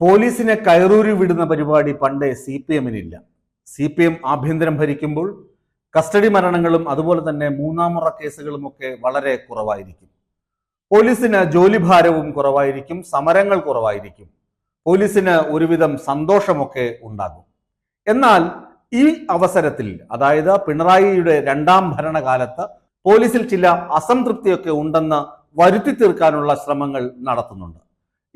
പോലീസിനെ കയറൂരി വിടുന്ന പരിപാടി പണ്ടേ സി പി എമ്മിനില്ല. സി പി എം ആഭ്യന്തരം ഭരിക്കുമ്പോൾ കസ്റ്റഡി മരണങ്ങളും അതുപോലെ തന്നെ മൂന്നാമുറ കേസുകളും ഒക്കെ വളരെ കുറവായിരിക്കും. പോലീസിന് ജോലിഭാരവും കുറവായിരിക്കും സമരങ്ങൾ കുറവായിരിക്കും. പോലീസിന് ഒരുവിധം സന്തോഷമൊക്കെ ഉണ്ടാകും. എന്നാൽ ഈ അവസരത്തിൽ അതായത് പിണറായിയുടെ രണ്ടാം ഭരണകാലത്ത് പോലീസിൽ ചില അസംതൃപ്തിയൊക്കെ ഉണ്ടെന്ന് വരുത്തി തീർക്കാനുള്ള ശ്രമങ്ങൾ നടത്തുന്നുണ്ട്.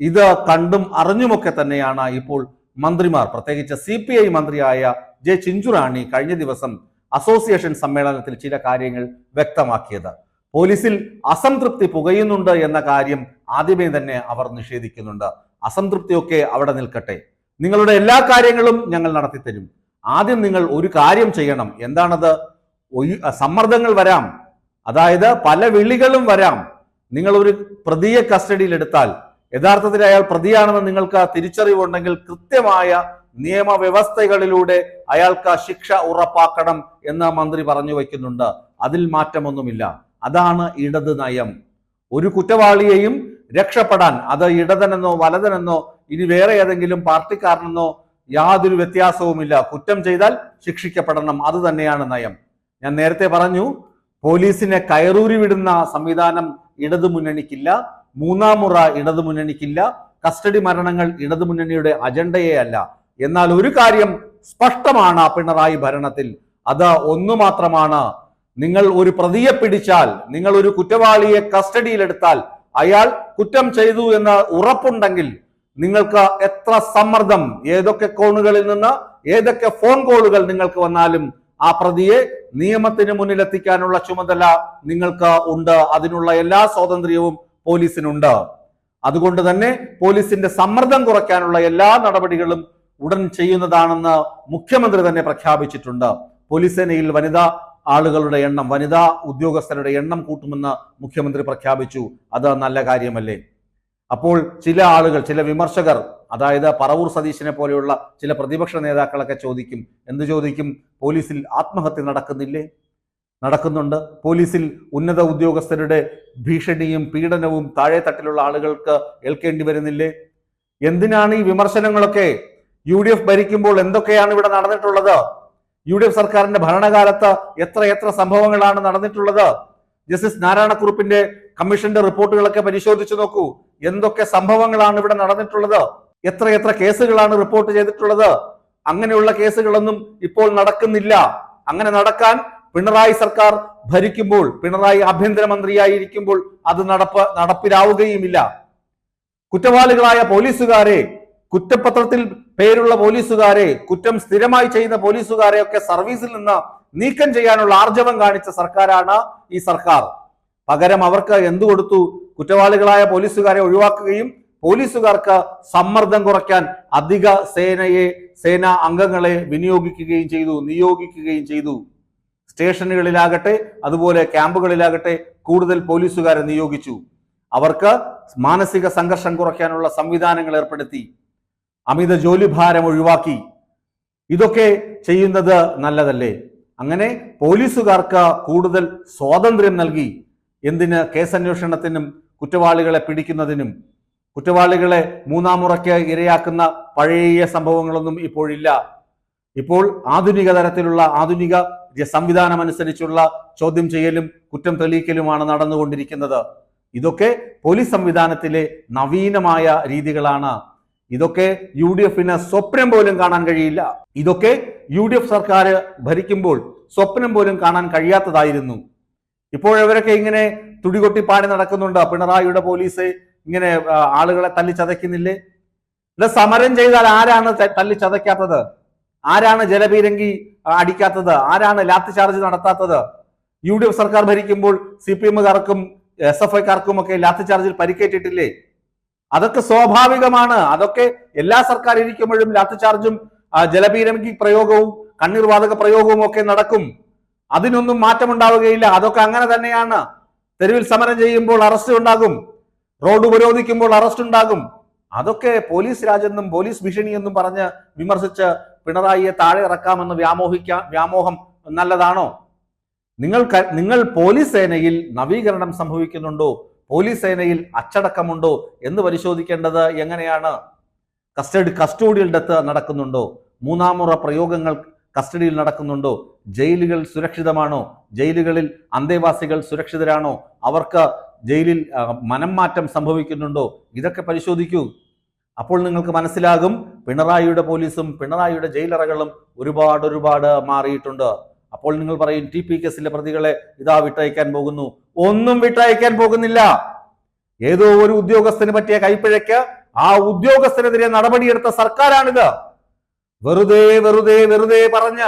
ഇത് കണ്ടും അറിഞ്ഞുമൊക്കെ തന്നെയാണ് ഇപ്പോൾ മന്ത്രിമാർ. പ്രത്യേകിച്ച് സി പി ഐ മന്ത്രിയായ ജെ ചിഞ്ചുറാണി കഴിഞ്ഞ ദിവസം അസോസിയേഷൻ സമ്മേളനത്തിൽ ചില കാര്യങ്ങൾ വ്യക്തമാക്കിയത്. പോലീസിൽ അസംതൃപ്തി പുകയുന്നുണ്ട് എന്ന കാര്യം ആദ്യമേ തന്നെ അവർ നിഷേധിക്കുന്നുണ്ട്. അസംതൃപ്തിയൊക്കെ അവിടെ നിൽക്കട്ടെ. നിങ്ങളുടെ എല്ലാ കാര്യങ്ങളും ഞങ്ങൾ നടത്തിത്തരും. ആദ്യം നിങ്ങൾ ഒരു കാര്യം ചെയ്യണം. എന്താണത്? സമ്മർദ്ദങ്ങൾ വരാം. അതായത് പല വിളികളും വരാം. നിങ്ങൾ ഒരു പ്രതിയെ കസ്റ്റഡിയിൽ എടുത്താൽ യഥാർത്ഥത്തിൽ അയാൾ പ്രതിയാണെന്ന് നിങ്ങൾക്ക് ആ തിരിച്ചറിവുണ്ടെങ്കിൽ കൃത്യമായ നിയമവ്യവസ്ഥകളിലൂടെ അയാൾക്ക് ശിക്ഷ ഉറപ്പാക്കണം എന്ന് മന്ത്രി പറഞ്ഞു വയ്ക്കുന്നുണ്ട്. അതിൽ മാറ്റമൊന്നുമില്ല. അതാണ് ഇടത് നയം. ഒരു കുറ്റവാളിയെയും രക്ഷപ്പെടാൻ അത് ഇടതനെന്നോ വലതനെന്നോ ഇനി വേറെ ഏതെങ്കിലും പാർട്ടിക്കാരനെന്നോ യാതൊരു വ്യത്യാസവുമില്ല. കുറ്റം ചെയ്താൽ ശിക്ഷിക്കപ്പെടണം. അത് തന്നെയാണ് നയം. ഞാൻ നേരത്തെ പറഞ്ഞു പോലീസിനെ കയറൂരി വിടുന്ന സംവിധാനം ഇടതു മുന്നണിക്കില്ല മൂന്നാം മുറ ഇടതുമുന്നണിക്കില്ല. കസ്റ്റഡി മരണങ്ങൾ ഇടതുമുന്നണിയുടെ അജണ്ടയേ അല്ല. എന്നാൽ ഒരു കാര്യം സ്പഷ്ടമാണ് പിണറായി ഭരണത്തിൽ. അത് ഒന്നു മാത്രമാണ്. നിങ്ങൾ ഒരു പ്രതിയെ പിടിച്ചാൽ നിങ്ങൾ ഒരു കുറ്റവാളിയെ കസ്റ്റഡിയിലെടുത്താൽ അയാൾ കുറ്റം ചെയ്തു എന്ന് ഉറപ്പുണ്ടെങ്കിൽ നിങ്ങൾക്ക് എത്ര സമ്മർദ്ദം ഏതൊക്കെ കോണുകളിൽ നിന്ന് ഏതൊക്കെ ഫോൺ കോളുകൾ നിങ്ങൾക്ക് വന്നാലും ആ പ്രതിയെ നിയമത്തിന് മുന്നിലെത്തിക്കാനുള്ള ചുമതല നിങ്ങൾക്ക് ഉണ്ട്. അതിനുള്ള എല്ലാ സ്വാതന്ത്ര്യവും പോലീസിനുണ്ട് അതുകൊണ്ട് തന്നെ പോലീസിന്റെ സമ്മർദ്ദം കുറയ്ക്കാനുള്ള എല്ലാ നടപടികളും ഉടൻ ചെയ്യുന്നതാണെന്ന് മുഖ്യമന്ത്രി തന്നെ പ്രഖ്യാപിച്ചിട്ടുണ്ട്. പോലീസ് സേനയിൽ വനിതാ ആളുകളുടെ എണ്ണം വനിതാ ഉദ്യോഗസ്ഥരുടെ എണ്ണം കൂട്ടുമെന്ന് മുഖ്യമന്ത്രി പ്രഖ്യാപിച്ചു. അത് നല്ല കാര്യമല്ലേ? അപ്പോൾ ചില ആളുകൾ ചില വിമർശകർ അതായത് പറവൂർ സതീശനെ പോലെയുള്ള ചില പ്രതിപക്ഷ നേതാക്കളൊക്കെ ചോദിക്കും എന്ത് ചോദിക്കും? പോലീസിൽ ആത്മഹത്യ നടക്കുന്നില്ലേ? നടക്കുന്നുണ്ട്. പോലീസിൽ ഉന്നത ഉദ്യോഗസ്ഥരുടെ ഭീഷണിയും പീഡനവും താഴെ തട്ടിലുള്ള ആളുകൾക്ക് ഏൽക്കേണ്ടി വരുന്നില്ലേ? എന്തിനാണ് ഈ വിമർശനങ്ങളൊക്കെ? യു ഡി എഫ് ഭരിക്കുമ്പോൾ എന്തൊക്കെയാണ് ഇവിടെ നടന്നിട്ടുള്ളത്? യു ഡി എഫ് സർക്കാരിന്റെ ഭരണകാലത്ത് എത്ര എത്ര സംഭവങ്ങളാണ് നടന്നിട്ടുള്ളത്? ജസ്റ്റിസ് നാരായണക്കുറുപ്പിന്റെ കമ്മീഷന്റെ റിപ്പോർട്ടുകളൊക്കെ പരിശോധിച്ചു നോക്കൂ. എന്തൊക്കെ സംഭവങ്ങളാണ് ഇവിടെ നടന്നിട്ടുള്ളത്? എത്ര എത്ര കേസുകളാണ് റിപ്പോർട്ട് ചെയ്തിട്ടുള്ളത്? അങ്ങനെയുള്ള കേസുകളൊന്നും ഇപ്പോൾ നടക്കുന്നില്ല. അങ്ങനെ നടക്കാൻ പിണറായി സർക്കാർ ഭരിക്കുമ്പോൾ പിണറായി ആഭ്യന്തരമന്ത്രിയായിരിക്കുമ്പോൾ അത് നടപ്പ് നടപ്പിലാവുകയുമില്ല. കുറ്റവാളികളായ പോലീസുകാരെ കുറ്റപത്രത്തിൽ പേരുള്ള പോലീസുകാരെ കുറ്റം സ്ഥിരമായി ചെയ്യുന്ന പോലീസുകാരെ ഒക്കെ സർവീസിൽ നിന്ന് നീക്കം ചെയ്യാനുള്ള ആർജവം കാണിച്ച സർക്കാരാണ് ഈ സർക്കാർ. പകരം അവർക്ക് എന്തു കൊടുത്തു? കുറ്റവാളികളായ പോലീസുകാരെ ഒഴിവാക്കുകയും പോലീസുകാർക്ക് സമ്മർദ്ദം കുറയ്ക്കാൻ അധിക സേനയെ സേനാ അംഗങ്ങളെ വിനിയോഗിക്കുകയും ചെയ്തു നിയോഗിക്കുകയും ചെയ്തു. സ്റ്റേഷനുകളിലാകട്ടെ അതുപോലെ ക്യാമ്പുകളിലാകട്ടെ കൂടുതൽ പോലീസുകാരെ നിയോഗിച്ചു. അവർക്ക് മാനസിക സംഘർഷം കുറയ്ക്കാനുള്ള സംവിധാനങ്ങൾ ഏർപ്പെടുത്തി. അമിത ജോലിഭാരം ഒഴിവാക്കി. ഇതൊക്കെ ചെയ്യുന്നത് നല്ലതല്ലേ? അങ്ങനെ പോലീസുകാർക്ക് കൂടുതൽ സ്വാതന്ത്ര്യം നൽകി. എന്തിന് കേസന്വേഷണത്തിനും കുറ്റവാളികളെ പിടിക്കുന്നതിനും? കുറ്റവാളികളെ മൂന്നാം മുറയ്ക്ക് ഇരയാക്കുന്ന പഴയ സംഭവങ്ങളൊന്നും ഇപ്പോഴില്ല. ഇപ്പോൾ ആധുനിക തരത്തിലുള്ള ആധുനിക സംവിധാനം അനുസരിച്ചുള്ള ചോദ്യം ചെയ്യലും കുറ്റം തെളിയിക്കലുമാണ് നടന്നുകൊണ്ടിരിക്കുന്നത്. ഇതൊക്കെ പോലീസ് സംവിധാനത്തിലെ നവീനമായ രീതികളാണ്. ഇതൊക്കെ യു ഡി എഫിന് സ്വപ്നം പോലും കാണാൻ കഴിയില്ല. ഇതൊക്കെ യു ഡി എഫ് സർക്കാർ ഭരിക്കുമ്പോൾ സ്വപ്നം പോലും കാണാൻ കഴിയാത്തതായിരുന്നു. ഇപ്പോഴവരൊക്കെ ഇങ്ങനെ തുടികൊട്ടി പാടി നടക്കുന്നുണ്ട്. പിണറായിയുടെ പോലീസ് ഇങ്ങനെ ആളുകളെ തല്ലി ചതയ്ക്കുന്നില്ലേ ഇത് സമരം ചെയ്താൽ ആരാണ് തല്ലിച്ചതയ്ക്കാത്തത്? തല്ലി ചതയ്ക്കാത്തത് ആരാണ് ജലപീരങ്കി അടിക്കാത്തത്? ആരാണ് ലാത്തി ചാർജ് നടത്താത്തത്? യു ഡി എഫ് സർക്കാർ ഭരിക്കുമ്പോൾ സി പി എമ്മുകാർക്കും എസ് എഫ് ഐക്കാർക്കും ഒക്കെ ലാത്തി ചാർജിൽ പരിക്കേറ്റിട്ടില്ലേ? അതൊക്കെ സ്വാഭാവികമാണ്. അതൊക്കെ എല്ലാ സർക്കാർ ഇരിക്കുമ്പോഴും ലാത്തി ചാർജും ജലപീരങ്കി പ്രയോഗവും കണ്ണീർ വാതക പ്രയോഗവും ഒക്കെ നടക്കും. അതിനൊന്നും മാറ്റമുണ്ടാവുകയില്ല. അതൊക്കെ അങ്ങനെ തന്നെയാണ്. തെരുവിൽ സമരം ചെയ്യുമ്പോൾ അറസ്റ്റ് ഉണ്ടാകും. റോഡ് ഉപരോധിക്കുമ്പോൾ അറസ്റ്റ് ഉണ്ടാകും. അതൊക്കെ പോലീസ് രാജെന്നും പോലീസ് ഭീഷണിയെന്നും പറഞ്ഞ് വിമർശിച്ച് പിണറായിയെ താഴെ ഇറക്കാമെന്ന് വ്യാമോഹിക്കാൻ വ്യാമോഹം നല്ലതാണോ? നിങ്ങൾ നിങ്ങൾ പോലീസ് സേനയിൽ നവീകരണം സംഭവിക്കുന്നുണ്ടോ? പോലീസ് സേനയിൽ അച്ചടക്കമുണ്ടോ? എന്ന് പരിശോധിക്കേണ്ടത് എങ്ങനെയാണ്? കസ്റ്റഡി കസ്റ്റോഡിയൽ ഡെത്ത് നടക്കുന്നുണ്ടോ? മൂന്നാമുറ പ്രയോഗങ്ങൾ കസ്റ്റഡിയിൽ നടക്കുന്നുണ്ടോ? ജയിലുകൾ സുരക്ഷിതമാണോ? ജയിലുകളിൽ അന്തേവാസികൾ സുരക്ഷിതരാണോ? അവർക്ക് ജയിലിൽ മനംമാറ്റം മനം മാറ്റം സംഭവിക്കുന്നുണ്ടോ? ഇതൊക്കെ പരിശോധിക്കൂ. അപ്പോൾ നിങ്ങൾക്ക് മനസ്സിലാകും പിണറായിയുടെ പോലീസും പിണറായിയുടെ ജയിലറകളും ഒരുപാട് ഒരുപാട് മാറിയിട്ടുണ്ട്. അപ്പോൾ നിങ്ങൾ പറയും ടി പി കേസിലെ പ്രതികളെ ഇതാ വിട്ടയക്കാൻ പോകുന്നു. ഒന്നും വിട്ടയക്കാൻ പോകുന്നില്ല. ഏതോ ഒരു ഉദ്യോഗസ്ഥന് പറ്റിയ കൈപ്പിഴയ്ക്ക് ആ ഉദ്യോഗസ്ഥനെതിരെ നടപടിയെടുത്ത സർക്കാരാണിത്. വെറുതെ വെറുതെ വെറുതെ പറഞ്ഞ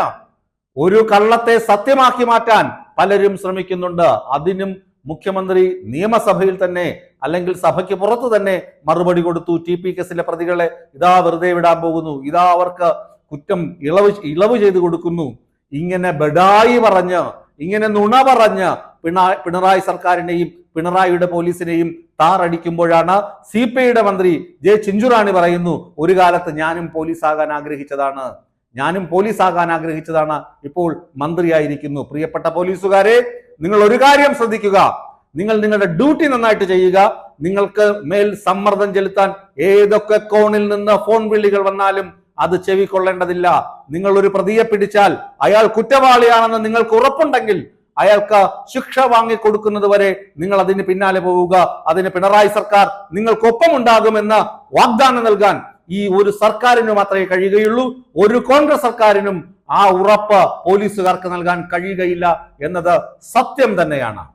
ഒരു കള്ളത്തെ സത്യമാക്കി മാറ്റാൻ പലരും ശ്രമിക്കുന്നുണ്ട്. അതിനും മുഖ്യമന്ത്രി നിയമസഭയിൽ തന്നെ അല്ലെങ്കിൽ സഭയ്ക്ക് പുറത്തു തന്നെ മറുപടി കൊടുത്തു. ടി പി കേസിലെ പ്രതികളെ ഇതാ വെറുതെ വിടാൻ പോകുന്നു. ഇതാ അവർക്ക് കുറ്റം ഇളവ് ഇളവ് ചെയ്തു കൊടുക്കുന്നു. ഇങ്ങനെ ബഡായി പറഞ്ഞ് ഇങ്ങനെ നുണ പറഞ്ഞ് പിണറായി പിണറായി സർക്കാരിനെയും പിണറായിയുടെ പോലീസിനെയും താറടിക്കുമ്പോഴാണ് സി പി ഐയുടെ മന്ത്രി ജെ ചിഞ്ചുറാണി പറയുന്നു ഒരു കാലത്ത് ഞാനും പോലീസാകാൻ ആഗ്രഹിച്ചതാണ്. ഞാനും പോലീസ് ആകാൻ ആഗ്രഹിച്ചതാണ്. ഇപ്പോൾ മന്ത്രിയായിരിക്കുന്നു. പ്രിയപ്പെട്ട പോലീസുകാരെ നിങ്ങൾ ഒരു കാര്യം ശ്രദ്ധിക്കുക. നിങ്ങൾ നിങ്ങളുടെ ഡ്യൂട്ടി നന്നായിട്ട് ചെയ്യുക. നിങ്ങൾക്ക് മേൽ സമ്മർദ്ദം ചെലുത്താൻ ഏതൊക്കെ കോണിൽ നിന്ന് ഫോൺ വിളികൾ വന്നാലും അത് ചെവിക്കൊള്ളേണ്ടതില്ല. നിങ്ങൾ ഒരു പ്രതിയെ പിടിച്ചാൽ അയാൾ കുറ്റവാളിയാണെന്ന് നിങ്ങൾക്ക് ഉറപ്പുണ്ടെങ്കിൽ അയാൾക്ക് ശിക്ഷ വാങ്ങിക്കൊടുക്കുന്നത് വരെ നിങ്ങൾ അതിന് പിന്നാലെ പോവുക. അതിന് പിണറായി സർക്കാർ നിങ്ങൾക്കൊപ്പം ഉണ്ടാകുമെന്ന് വാഗ്ദാനം നൽകാൻ ഈ ഒരു സർക്കാരിന് മാത്രമേ കഴിയുകയുള്ളൂ. ഒരു കോൺഗ്രസ് സർക്കാരിനും ആ ഉറപ്പ് പോലീസുകാർക്ക് നൽകാൻ കഴിയുകയില്ല എന്നത് സത്യം തന്നെയാണ്.